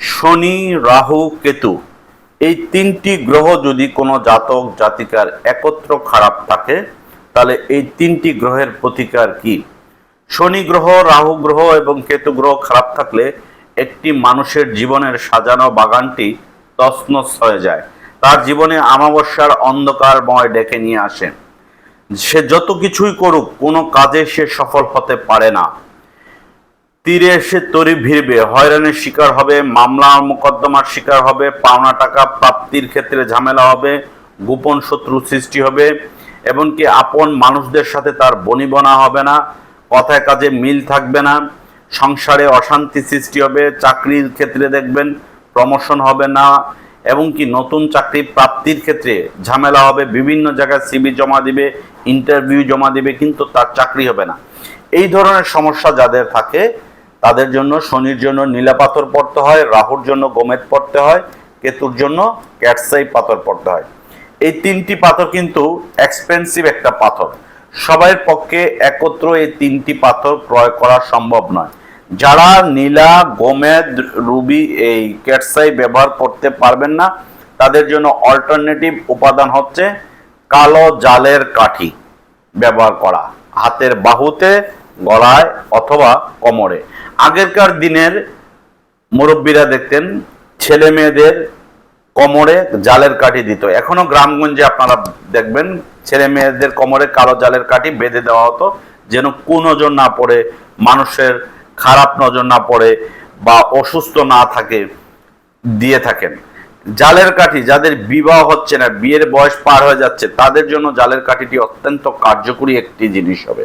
শনি, রাহু, কেতু, এই তিনটি গ্রহ যদি কোনো জাতক, জাতিকার একত্র খারাপ থাকে, তাহলে এই তিনটি গ্রহের প্রতিকার কি? শনি গ্রহ, রাহু গ্রহ এবং কেতু গ্রহ খারাপ থাকলে একটি মানুষের জীবনের সাজানো বাগানটি তছনছ হয়ে যায়। তার জীবনে আমাবস্যার অন্ধকারময় ডেকে নিয়ে আসে। সে যত কিছুই করুক, কোনো কাজে সে সফল হতে পারে না। তীরে এসে তরি ভিড়বে। হয়রানির শিকার হবে মামলা মোকদ্দমার শিকার হবে, পাওনা টাকা প্রাপ্তির ক্ষেত্রে ঝামেলা হবে, গোপন শত্রু সৃষ্টি হবে, এমনকি আপন মানুষদের সাথে তার বনিবনা হবে না, কথায় কাজে মিল থাকবে না, সংসারে অশান্তি সৃষ্টি হবে, চাকরির ক্ষেত্রে দেখবেন প্রমোশন হবে না এবং কি নতুন চাকরি প্রাপ্তির ক্ষেত্রে ঝামেলা হবে, বিভিন্ন জায়গায় সিবি জমা দিবে ইন্টারভিউ জমা দিবে, কিন্তু তার চাকরি হবে না। এই ধরনের সমস্যা যাদের থাকে তাদের জন্য, শনির জন্য নীলা পাথর পড়তে হয়, রাহুর জন্য গোমেদ পড়তে হয়, কেতুর জন্য ক্যাটসাই পাথর পড়তে হয়। এই তিনটি পাথর কিন্তু এক্সপেন্সিভ একটা পাথর। সবার পক্ষে একত্র এই তিনটি পাথর ক্রয় করা সম্ভব নয়। যারা নীলা, গোমেদ, রুবি এই ক্যাটসাই ব্যবহার করতে পারবেন না, তাদের জন্য অল্টারনেটিভ উপাদান হচ্ছে কালো জালের কাঠি ব্যবহার করা। হাতের বাহুতে গলায় অথবা কোমরে। আগেরকার দিনের মুরব্বীরা দেখতেন, ছেলে মেয়েদের কোমরে জালের কাঠি দিত। এখনও গ্রামগঞ্জে আপনারা দেখবেন, ছেলে মেয়েদের কোমরে কালো জালের কাঠি বেঁধে দেওয়া হতো, যেন কুনজর না পড়ে, মানুষের খারাপ নজর না পড়ে বা অসুস্থ না থাকে, দিয়ে থাকেন। জালের কাঠি যাদের বিবাহ হচ্ছে না, বিয়ের বয়স পার হয়ে যাচ্ছে, তাদের জন্য জালের কাঠিটি অত্যন্ত কার্যকরী একটি জিনিস হবে।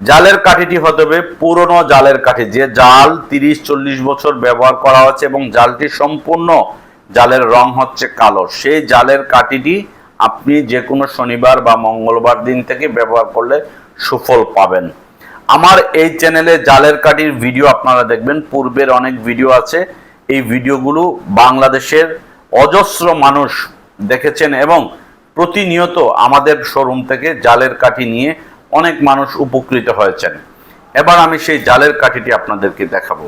জালের কাঠিটি হতে হবে পুরনো জালের কাঠি। যে জাল তিরিশ, চল্লিশ বছর ব্যবহার করা হচ্ছে এবং জালটি সম্পূর্ণ জালের রং হচ্ছে কালো, সেই জালের কাঠিটি আপনি যে কোনো শনিবার বা মঙ্গলবার দিন থেকে ব্যবহার করলে সুফল পাবেন। আমার এই চ্যানেলে জালের কাঠির ভিডিও আপনারা দেখবেন। পূর্বের অনেক ভিডিও আছে। এই ভিডিওগুলো বাংলাদেশের অজস্র মানুষ দেখেছেন এবং প্রতিনিয়ত আমাদের শোরুম থেকে জালের কাঠি নিয়ে অনেক মানুষ উপকৃত হয়েছেন। এবার আমি সেই জালের কাঠিটি আপনাদেরকে দেখাবো।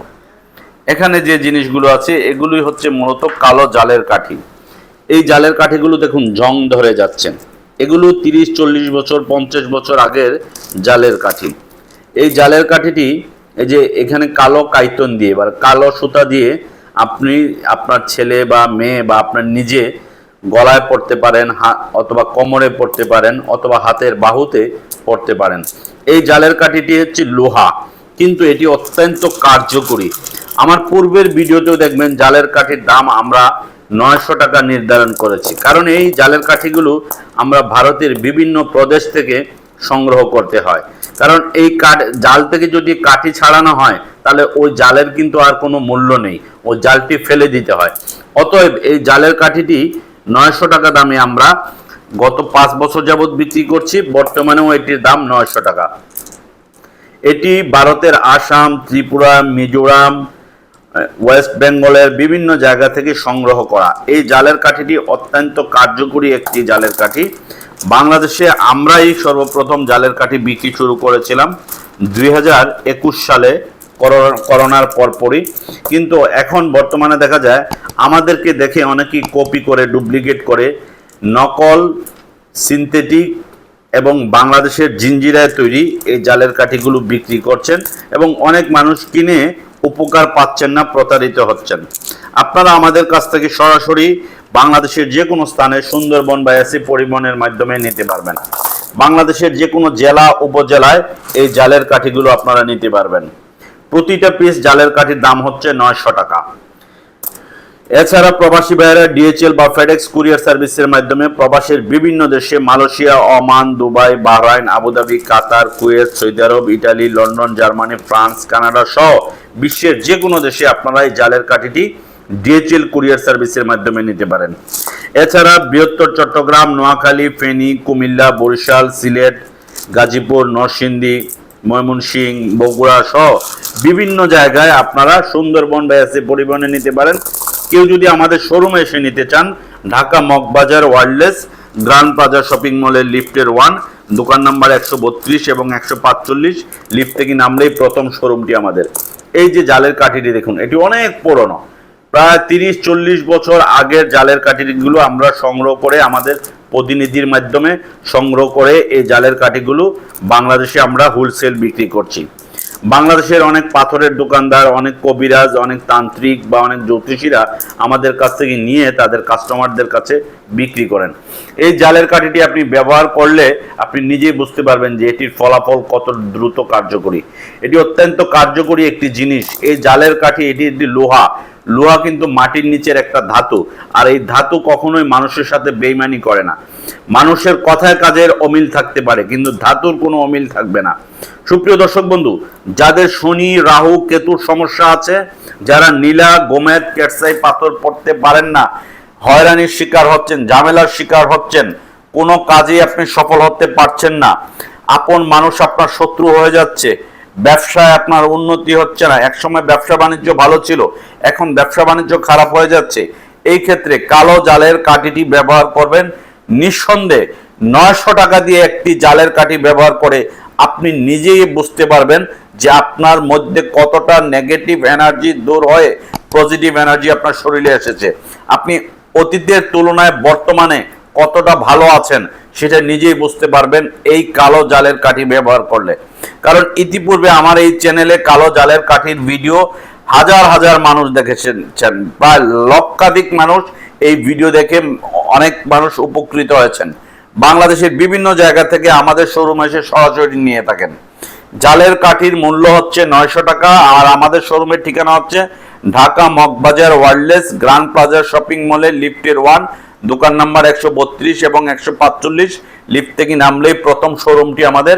এখানে যে জিনিসগুলো আছে এগুলি হচ্ছে মূলত কালো জালের কাঠি। এই জালের কাঠিগুলো দেখুন, জং ধরে যাচ্ছেন এগুলো তিরিশ, চল্লিশ বছর, পঞ্চাশ বছর আগের জালের কাঠি। এই জালের কাঠিটি, এই যে এখানে কালো কাইতন দিয়ে বা কালো সুতা দিয়ে আপনি আপনার ছেলে বা মেয়ে বা আপনার নিজে গলায় পড়তে পারেন অথবা কোমরে পড়তে পারেন, অথবা হাতের বাহুতে পড়তে পারেন। এই জালের কাঠিটি হচ্ছে লোহা, কিন্তু এটি অত্যন্ত কার্যকরী। আমার পূর্বের ভিডিওতেও দেখবেন জালের কাঠির দাম আমরা নয়শো টাকা নির্ধারণ করেছি। কারণ এই জালের কাঠিগুলো আমরা ভারতের বিভিন্ন প্রদেশ থেকে সংগ্রহ করতে হয়। কারণ এই কাঠ, জাল থেকে যদি কাঠি ছাড়ানো হয়, তাহলে ওই জালের কিন্তু আর কোনো মূল্য নেই। ওই জালটি ফেলে দিতে হয়। অতএব এই জালের কাঠিটি নয়শো টাকা দামে আমরা গত পাঁচ বছর যাবৎ বিক্রি করছি, বর্তমানেও এটির দাম নয়শো টাকা। এটি ভারতের আসাম, ত্রিপুরা, মিজোরাম ওয়েস্ট বেঙ্গলের বিভিন্ন জায়গা থেকে সংগ্রহ করা। এই জালের কাঠিটি অত্যন্ত কার্যকরী একটি জালের কাঠি। বাংলাদেশে আমরাই সর্বপ্রথম জালের কাঠি বিক্রি শুরু করেছিলাম দুই হাজার একুশ সালে। করোনার পরপরই। কিন্তু এখন বর্তমানে দেখা যায়, আমাদেরকে দেখে অনেকেই কপি করে, ডুপ্লিকেট করে, নকল, সিনথেটিক এবং বাংলাদেশের জিঞ্জিরায় তৈরি এই জালের কাঠিগুলো বিক্রি করছেন এবং অনেক মানুষ কিনে উপকার পাচ্ছেন না, প্রতারিত হচ্ছেন। আপনারা আমাদের কাছ থেকে সরাসরি বাংলাদেশের যে কোনো স্থানে সুন্দরবন বা এসি পরিবহনের মাধ্যমে নিতে পারবেন। বাংলাদেশের যে কোনো জেলা, উপজেলায় এই জালের কাঠিগুলো আপনারা নিতে পারবেন। প্রতিটা পিস জালের কাঠির দাম হচ্ছে নয়শো টাকা। এছাড়া প্রবাসী ভাইয়েরা ডিএচএল বা ফেডেক্স কুরিয়ার সার্ভিসের মাধ্যমে প্রবাসের বিভিন্ন দেশে Malaysia, Oman, Dubai, Bahrain, Abu Dhabi, Qatar, Kuwait, Saudi আরব, Italy, London, Germany, France, Canada সহ বিশ্বের যে কোনো দেশে আপনারা এই জালের কাঠিটি ডিএচএল কুরিয়ার সার্ভিসের মাধ্যমে নিতে পারেন। এছাড়া বৃহত্তর চট্টগ্রাম, নোয়াখালী, ফেনী, কুমিল্লা, বরিশাল, সিলেট, গাজীপুর, নরসিংদী ময়মনসিংহ, বগুড়া সহ বিভিন্ন জায়গায় আপনারা সুন্দরবন ব্যাসে পরিবহনে নিতে পারেন। কেউ যদি আমাদের শোরুমে এসে নিতে চান, Dhaka Moghbazar wireless grand plaza shopping মলের লিফটের ওয়ান, দোকান নাম্বার একশো বত্রিশ এবং একশো পাঁচচল্লিশ, লিফট থেকে নামলেই প্রথম শোরুমটি আমাদের। এই যে জালের কাঠিটি দেখুন, এটি অনেক পুরনো। প্রায় তিরিশ চল্লিশ বছর আগের জালের কাঠিগুলো আমরা সংগ্রহ করে আমাদের প্রতিনিধির মাধ্যমে সংগ্রহ করে এই জালের কাঠিগুলো বাংলাদেশে আমরা হোলসেল বিক্রি করছি। বাংলাদেশের অনেক পাথরের দোকানদার, অনেক কবিরাজ, অনেক তান্ত্রিক বা অনেক জ্যোতিষীরা আমাদের কাছ থেকে নিয়ে তাদের কাস্টমারদের কাছে বিক্রি করেন। এই জালের কাঠিটি আপনি ব্যবহার করলে আপনি নিজেই বুঝতে পারবেন যে এটির ফলাফল কত দ্রুত কার্যকরী। এটি অত্যন্ত কার্যকরী একটি জিনিস। এই জালের কাঠি, এটি একটি লোহা। লোহা কিন্তু মাটির নিচের একটা ধাতু, আর এই ধাতু কখনোই মানুষের সাথে বেইমানি করে না। মানুষের কথায় কাজের অমিল থাকতে পারে, কিন্তু ধাতুর কোনো অমিল থাকবে না। সুপ্রিয় দর্শক বন্ধু, যাদের শনি, রাহু, কেতুর সমস্যা আছে, যারা নীলা, গোমেদ কেটসাই পাথর পড়তে পারেন না, হয়রানির শিকার হচ্ছেন, ঝামেলার শিকার হচ্ছেন, কোনো কাজে আপনি সফল হতে পারছেন না। আপন মানুষ আপনার শত্রু হয়ে যাচ্ছে। ব্যবসায় আপনার উন্নতি হচ্ছে না। একসময় ব্যবসা বাণিজ্য ভালো ছিল, এখন ব্যবসা বাণিজ্য খারাপ হয়ে যাচ্ছে। এই ক্ষেত্রে কালো জালের কাঠিটি ব্যবহার করবেন। নিঃসন্দেহে নয়শো টাকা দিয়ে একটি জালের কাঠি ব্যবহার করে আপনি নিজেই বুঝতে পারবেন যে আপনার মধ্যে কতটা নেগেটিভ এনার্জি দূর হয়ে পজিটিভ এনার্জি আপনার শরীরে এসেছে। আপনি অতীতের তুলনায় বর্তমানে কতটা ভালো আছেন সেটা নিজেই বুঝতে পারবেন। এই কালো জালের কাঠি ব্যবহার করলে। কারণ ইতিপূর্বে আমার এই চ্যানেলে কালো জালের কাঠির ভিডিও হাজার হাজার মানুষ দেখেছেন। প্রায় লক্ষাধিক মানুষ এই ভিডিও দেখে অনেক মানুষ উপকৃত হয়েছেন। বাংলাদেশের বিভিন্ন জায়গা থেকে আমাদের শোরুমে এসে সরাসরি নিয়ে থাকেন। জালের কাঠির মূল্য হচ্ছে নয়শো টাকা আর আমাদের শোরুমের ঠিকানা হচ্ছে Dhaka Moghbazar wireless grand plaza shopping মলে লিফটের ওয়ান, দোকান নাম্বার একশো বত্রিশ এবং একশো পাঁচচল্লিশ। লিফট থেকে নামলেই প্রথম শোরুমটি আমাদের।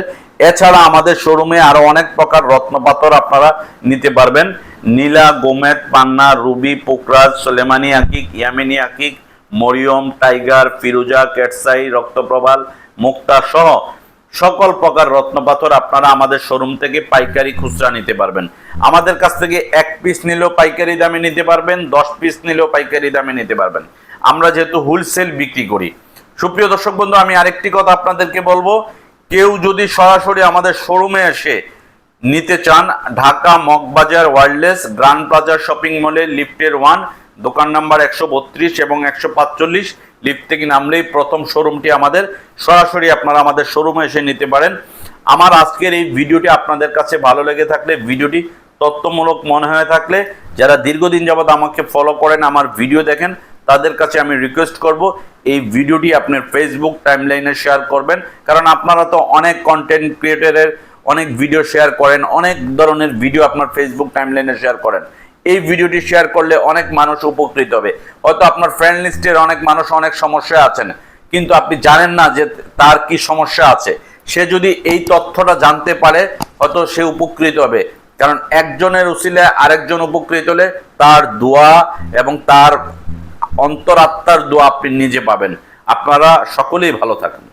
এছাড়া আমাদের শোরুমে আরও অনেক প্রকার রত্নপাথর আপনারা নিতে পারবেন। নীলা, গোমেদ, পান্না, রুবি পোকরাজ সোলেমানি আকিক, ইয়ামিনী আকিক, মরিয়ম, টাইগার, ফিরুজা কেটসাই রক্তপ্রবাল, মুক্তা সহ সকল প্রকার রত্নপাথর আপনারা আমাদের শোরুম থেকে পাইকারি খুচরা নিতে পারবেন। আমাদের কাছ থেকে এক পিস নিলেও পাইকারি দামে নিতে পারবেন, দশ পিস নিলেও পাইকারি দামে নিতে পারবেন। আমরা যেহেতু হোলসেল বিক্রি করি। সুপ্রিয় দর্শক বন্ধু, আমি আরেকটি কথা আপনাদেরকে বলব। কেউ যদি সরাসরি আমাদের শোরুমে এসে নিতে চান, Dhaka Moghbazar wireless grand plaza shopping মলে, লিফটের ওয়ান দোকান নাম্বার একশো বত্রিশ এবং একশো পাঁচচল্লিশ। লিফট থেকে নামলেই প্রথম শোরুমটি আমাদের। সরাসরি আপনারা আমাদের শোরুমে এসে নিতে পারেন। আমার আজকের এই ভিডিওটি আপনাদের কাছে ভালো লেগে থাকলে ভিডিওটি তথ্যমূলক মনে হয়ে থাকলে যারা দীর্ঘদিন যাবৎ আমাকে ফলো করেন, আমার ভিডিও দেখেন, তাদের কাছে আমি রিকোয়েস্ট করব এই ভিডিওটি আপনার ফেসবুক টাইমলাইনে শেয়ার করবেন। কারণ আপনারা তো অনেক কন্টেন্ট ক্রিয়েটারের অনেক ভিডিও শেয়ার করেন, অনেক ধরনের ভিডিও আপনার ফেসবুক টাইমলাইনে শেয়ার করেন। এই ভিডিওটি শেয়ার করলে অনেক মানুষ উপকৃত হবে। হয়তো আপনার ফ্রেন্ড লিস্টের অনেক মানুষ অনেক সমস্যা আছেন, কিন্তু আপনি জানেন না যে তার কি সমস্যা আছে। সে যদি এই তথ্যটা জানতে পারে, হয়তো সে উপকৃত হবে। কারণ একজনের উচিলে আরেকজন উপকৃত হলে তার দোয়া এবং তার অন্তরাত্মার দোয়া আপনি নিজে পাবেন। আপনারা সকলেই ভালো থাকেন।